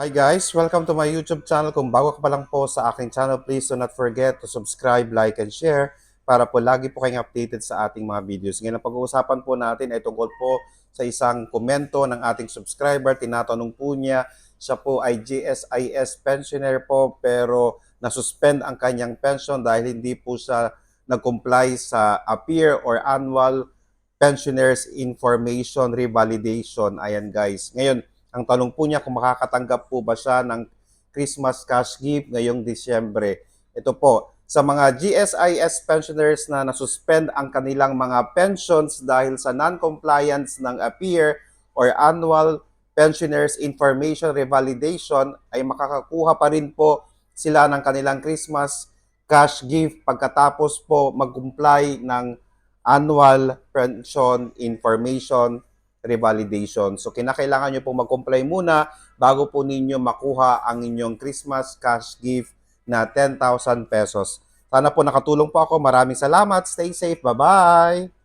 Hi guys! Welcome to my YouTube channel. Kung bago ka pa lang po sa aking channel, please do not forget to subscribe, like, and share para po lagi po kayong updated sa ating mga videos. Ngayon ang pag-uusapan po natin ay tungkol po sa isang komento ng ating subscriber. Tinatanong po niya, siya po ay GSIS pensioner po pero nasuspend ang kanyang pension dahil hindi po siya nag-comply sa appear or annual pensioners information revalidation. Ayan guys. Ngayon, ang tanong po niya kung makakatanggap po ba siya ng Christmas cash gift ngayong Disyembre. Ito po, sa mga GSIS pensioners na nasuspend ang kanilang mga pensions dahil sa non-compliance ng APPEAR or Annual Pensioners Information Revalidation ay makakakuha pa rin po sila ng kanilang Christmas cash gift pagkatapos po mag-comply ng Annual Pension Information revalidation. So kinakailangan nyo po mag-comply muna bago po ninyo makuha ang inyong Christmas cash gift na 10,000 pesos. Sana po nakatulong po ako. Maraming salamat. Stay safe. Bye-bye!